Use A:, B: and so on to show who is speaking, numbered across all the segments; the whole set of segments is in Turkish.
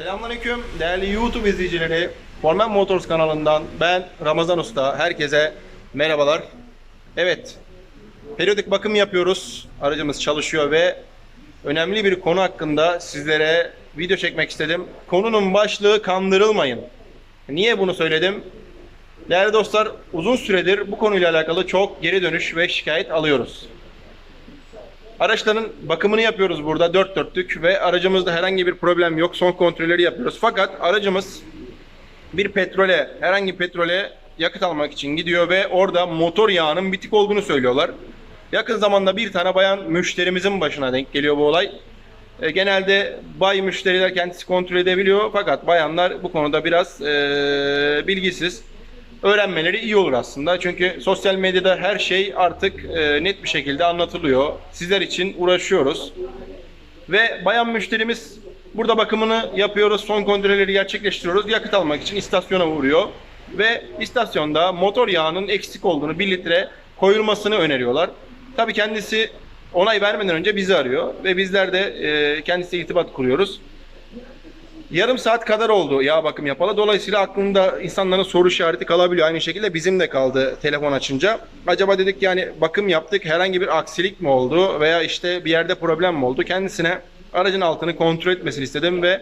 A: Selamünaleyküm değerli YouTube izleyicileri. Formen Motors kanalından ben Ramazan Usta. Herkese merhabalar. Evet, periyodik bakım yapıyoruz. Aracımız çalışıyor ve önemli bir konu hakkında sizlere video çekmek istedim. Konunun başlığı kandırılmayın. Niye bunu söyledim? Değerli dostlar, uzun süredir bu konuyla alakalı çok geri dönüş ve şikayet alıyoruz. Araçların bakımını yapıyoruz burada dört dörtlük ve aracımızda herhangi bir problem yok. Son kontrolleri yapıyoruz. Fakat aracımız bir petrole, herhangi petrole yakıt almak için gidiyor ve orada motor yağının bitik olduğunu söylüyorlar. Yakın zamanda bir tane bayan müşterimizin başına denk geliyor bu olay. E, genelde bay müşteriler kendisi kontrol edebiliyor fakat bayanlar bu konuda biraz e, bilgisiz. Öğrenmeleri iyi olur aslında çünkü sosyal medyada her şey artık e, net bir şekilde anlatılıyor. Sizler için uğraşıyoruz. Ve bayan müşterimiz burada bakımını yapıyoruz, son kontrolleri gerçekleştiriyoruz. Yakıt almak için istasyona uğruyor. Ve istasyonda motor yağının eksik olduğunu 1 litre koyulmasını öneriyorlar. Tabii kendisi onay vermeden önce bizi arıyor ve bizler de e, kendisiyle irtibat kuruyoruz. Yarım saat kadar oldu yağ bakım yapalı. Dolayısıyla aklında insanların soru işareti kalabiliyor. Aynı şekilde bizim de kaldı telefon açınca. Acaba dedik yani bakım yaptık herhangi bir aksilik mi oldu veya işte bir yerde problem mi oldu? Kendisine aracın altını kontrol etmesini istedim ve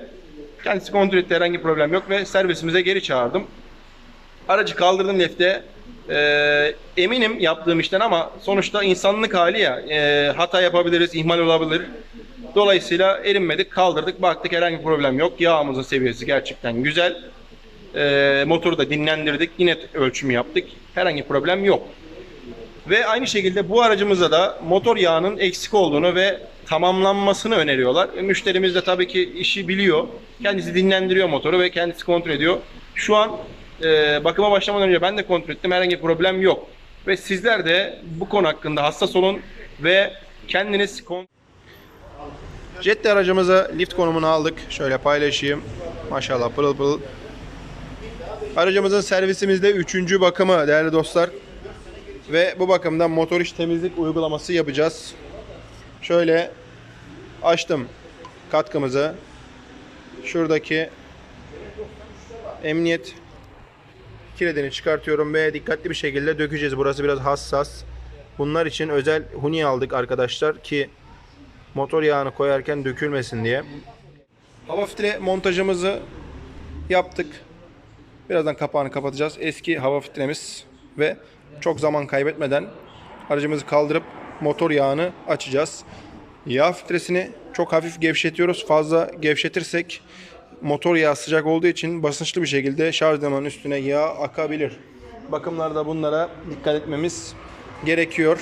A: kendisi kontrol etti herhangi problem yok ve servisimize geri çağırdım. Aracı kaldırdım lifte. Ee, eminim yaptığım işten ama sonuçta insanlık hali ya. Ee, hata yapabiliriz, ihmal olabilir. Dolayısıyla erinmedik, kaldırdık, baktık herhangi bir problem yok. Yağımızın seviyesi gerçekten güzel. Ee, motoru da dinlendirdik, yine ölçümü yaptık. Herhangi bir problem yok. Ve aynı şekilde bu aracımızda da motor yağının eksik olduğunu ve tamamlanmasını öneriyorlar. E, müşterimiz de tabii ki işi biliyor. Kendisi dinlendiriyor motoru ve kendisi kontrol ediyor. Şu an e, bakıma başlamadan önce ben de kontrol ettim. Herhangi bir problem yok. Ve sizler de bu konu hakkında hassas olun ve kendiniz kontrol Jetli aracımıza lift konumunu aldık. Şöyle paylaşayım. Maşallah pırıl pırıl. Aracımızın servisimizde 3. bakımı değerli dostlar. Ve bu bakımda motor iç temizlik uygulaması yapacağız. Şöyle açtım katkımızı. Şuradaki emniyet kilidini çıkartıyorum ve dikkatli bir şekilde dökeceğiz. Burası biraz hassas. Bunlar için özel huni aldık arkadaşlar ki motor yağını koyarken dökülmesin diye. Hava filtre montajımızı yaptık. Birazdan kapağını kapatacağız. Eski hava filtremiz ve çok zaman kaybetmeden aracımızı kaldırıp motor yağını açacağız. Yağ filtresini çok hafif gevşetiyoruz. Fazla gevşetirsek motor yağı sıcak olduğu için basınçlı bir şekilde şarj damarının üstüne yağ akabilir. Bakımlarda bunlara dikkat etmemiz gerekiyor.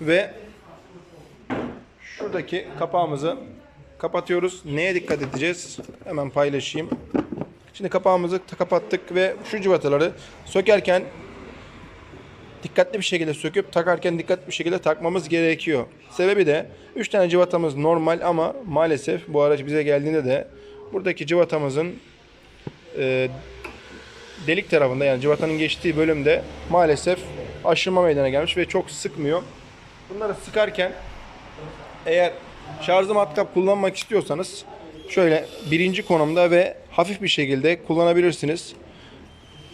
A: Ve şuradaki kapağımızı kapatıyoruz. Neye dikkat edeceğiz? Hemen paylaşayım. Şimdi kapağımızı kapattık ve şu cıvataları sökerken dikkatli bir şekilde söküp takarken dikkatli bir şekilde takmamız gerekiyor. Sebebi de 3 tane cıvatamız normal ama maalesef bu araç bize geldiğinde de buradaki cıvatamızın e, delik tarafında yani cıvatanın geçtiği bölümde maalesef aşınma meydana gelmiş ve çok sıkmıyor. Bunları sıkarken eğer şarjlı matkap kullanmak istiyorsanız şöyle birinci konumda ve hafif bir şekilde kullanabilirsiniz.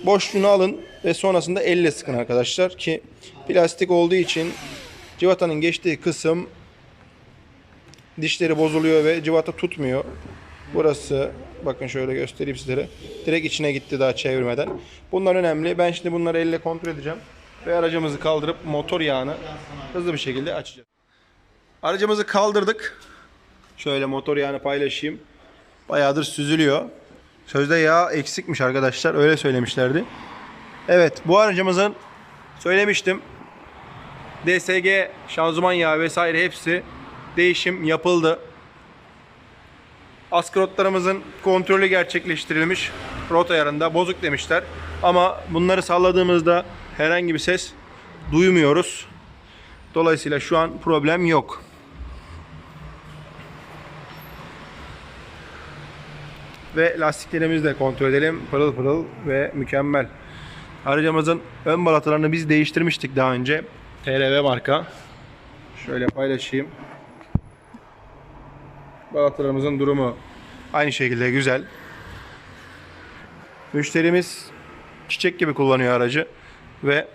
A: Boşluğunu alın ve sonrasında elle sıkın arkadaşlar ki plastik olduğu için cıvatanın geçtiği kısım dişleri bozuluyor ve cıvata tutmuyor. Burası bakın şöyle göstereyim sizlere. Direkt içine gitti daha çevirmeden. Bunlar önemli. Ben şimdi bunları elle kontrol edeceğim. Ve aracımızı kaldırıp motor yağını hızlı bir şekilde açacağız. Aracımızı kaldırdık. Şöyle motor yağını paylaşayım. Bayağıdır süzülüyor. Sözde yağ eksikmiş arkadaşlar. Öyle söylemişlerdi. Evet bu aracımızın söylemiştim. DSG, şanzıman yağı vesaire hepsi değişim yapıldı. Askrotlarımızın kontrolü gerçekleştirilmiş. Rota ayarında bozuk demişler. Ama bunları salladığımızda herhangi bir ses duymuyoruz. Dolayısıyla şu an problem yok. Ve lastiklerimizi de kontrol edelim. Pırıl pırıl ve mükemmel. Aracımızın ön balatalarını biz değiştirmiştik daha önce. TRV marka. Şöyle paylaşayım. Balatalarımızın durumu Aynı şekilde güzel. Müşterimiz çiçek gibi kullanıyor aracı ve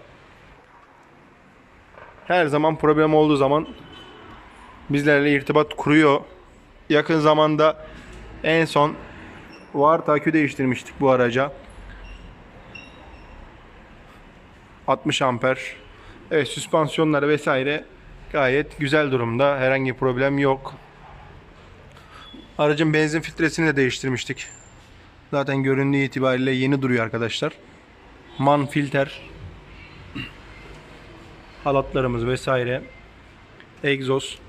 A: her zaman problem olduğu zaman bizlerle irtibat kuruyor. Yakın zamanda en son Varta akü değiştirmiştik bu araca. 60 amper. Evet süspansiyonları vesaire gayet güzel durumda. Herhangi problem yok. Aracın benzin filtresini de değiştirmiştik. Zaten göründüğü itibariyle yeni duruyor arkadaşlar. Man filter. Halatlarımız vesaire. Egzoz.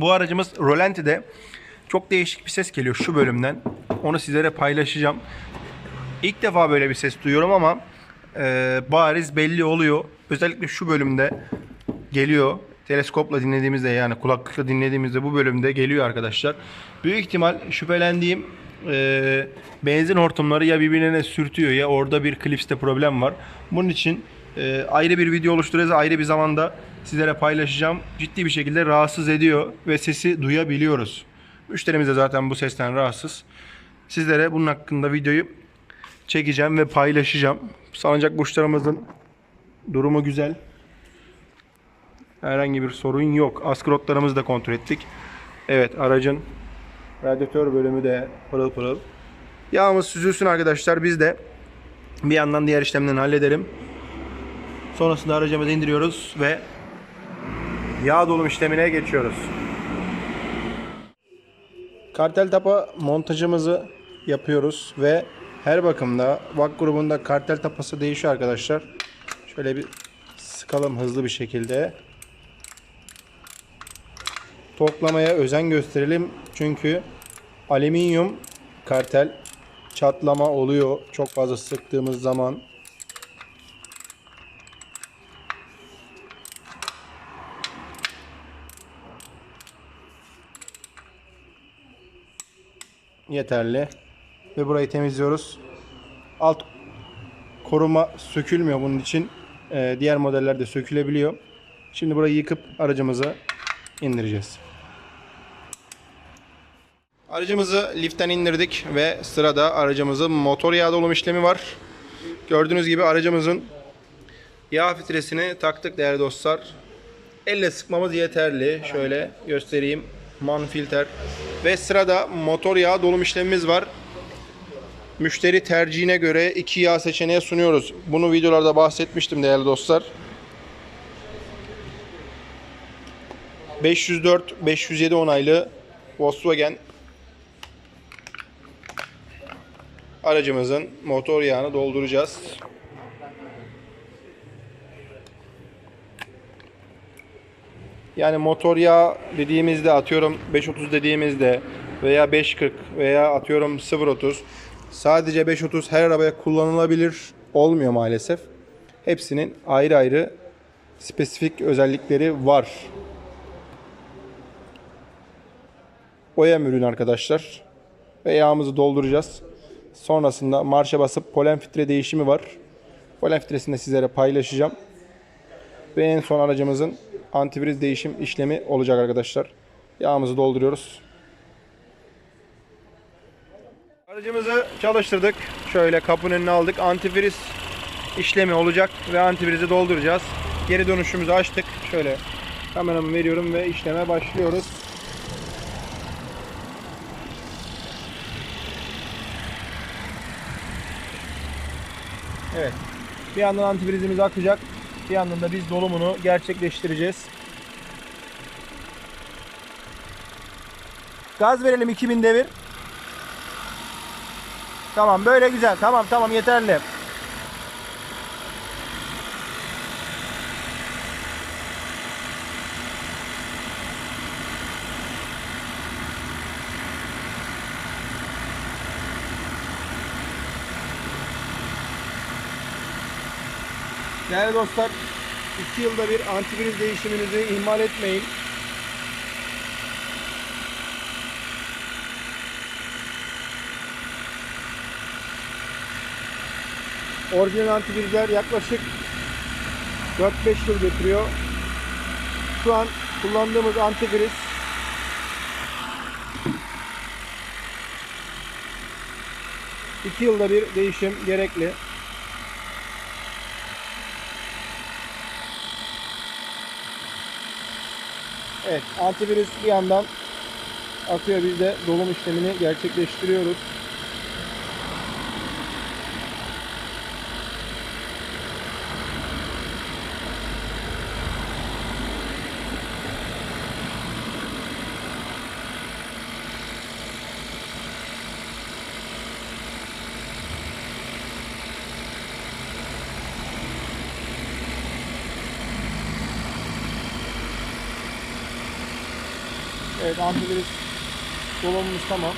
A: Bu aracımız Rolanti'de çok değişik bir ses geliyor şu bölümden. Onu sizlere paylaşacağım. İlk defa böyle bir ses duyuyorum ama e, bariz belli oluyor. Özellikle şu bölümde geliyor. Teleskopla dinlediğimizde yani kulaklıkla dinlediğimizde bu bölümde geliyor arkadaşlar. Büyük ihtimal şüphelendiğim e, benzin hortumları ya birbirine sürtüyor ya orada bir klipste problem var. Bunun için e, ayrı bir video oluşturacağız. Ayrı bir zamanda sizlere paylaşacağım. Ciddi bir şekilde rahatsız ediyor ve sesi duyabiliyoruz. Müşterimiz de zaten bu sesten rahatsız. Sizlere bunun hakkında videoyu çekeceğim ve paylaşacağım. Salıncak burçlarımızın durumu güzel. Herhangi bir sorun yok. Askrotlarımızı da kontrol ettik. Evet aracın radyatör bölümü de pırıl pırıl. Yağımız süzülsün arkadaşlar. Biz de bir yandan diğer işlemlerini halledelim. Sonrasında aracımızı indiriyoruz ve yağ dolum işlemine geçiyoruz. Kartel tapa montajımızı yapıyoruz ve her bakımda VAK grubunda kartel tapası değişiyor arkadaşlar. Şöyle bir sıkalım hızlı bir şekilde. Toklamaya özen gösterelim çünkü alüminyum kartel çatlama oluyor çok fazla sıktığımız zaman. Yeterli. Ve burayı temizliyoruz. Alt koruma sökülmüyor bunun için. Ee, diğer modellerde sökülebiliyor. Şimdi burayı yıkıp aracımızı indireceğiz. Aracımızı liften indirdik ve sırada aracımızın motor yağ dolum işlemi var. Gördüğünüz gibi aracımızın yağ filtresini taktık değerli dostlar. Elle sıkmamız yeterli. Şöyle göstereyim. Man filter. Ve sırada motor yağ dolum işlemimiz var. Müşteri tercihine göre iki yağ seçeneği sunuyoruz. Bunu videolarda bahsetmiştim değerli dostlar. 504 507 onaylı Volkswagen aracımızın motor yağını dolduracağız. Yani motor yağı dediğimizde atıyorum 530 dediğimizde veya 540 veya atıyorum 030 sadece 530 her arabaya kullanılabilir olmuyor maalesef. Hepsinin ayrı ayrı spesifik özellikleri var. Oyam ürün arkadaşlar. Ve yağımızı dolduracağız. Sonrasında marşa basıp polen filtre değişimi var. Polen filtresini de sizlere paylaşacağım. Ve en son aracımızın antifriz değişim işlemi olacak arkadaşlar. Yağımızı dolduruyoruz. Aracımızı çalıştırdık. Şöyle kapının önüne aldık. Antifriz işlemi olacak ve antifrizi dolduracağız. Geri dönüşümüzü açtık. Şöyle kameramı veriyorum ve işleme başlıyoruz. Evet. Bir yandan antifrizimiz akacak. Bir yandan da biz dolumunu gerçekleştireceğiz. Gaz verelim 2000 devir. Tamam böyle güzel. Tamam tamam yeterli. Değerli dostlar, 2 yılda bir antifriz değişiminizi ihmal etmeyin. Orijinal antifrizler yaklaşık 4-5 yıl götürüyor. şu an kullandığımız antifriz iki yılda bir değişim gerekli. Evet, antivirüs bir yandan atıyor. Biz de dolum işlemini gerçekleştiriyoruz. Evet, antivirüs dolumumuz tamam.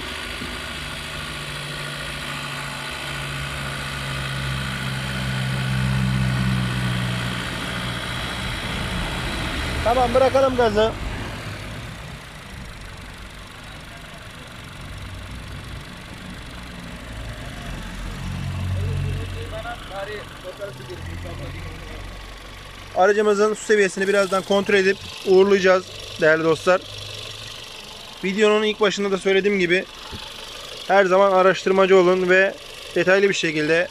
A: Tamam bırakalım gazı. Aracımızın su seviyesini birazdan kontrol edip uğurlayacağız değerli dostlar. Videonun ilk başında da söylediğim gibi her zaman araştırmacı olun ve detaylı bir şekilde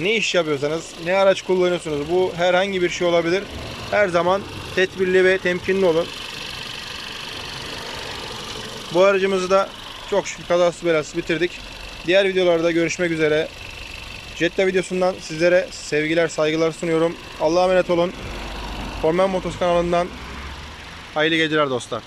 A: ne iş yapıyorsanız, ne araç kullanıyorsunuz bu herhangi bir şey olabilir. Her zaman tedbirli ve temkinli olun. Bu aracımızı da çok şükür kazasız belasız bitirdik. Diğer videolarda görüşmek üzere. Jetta videosundan sizlere sevgiler, saygılar sunuyorum. Allah'a emanet olun. Formen Motos kanalından hayırlı geceler dostlar.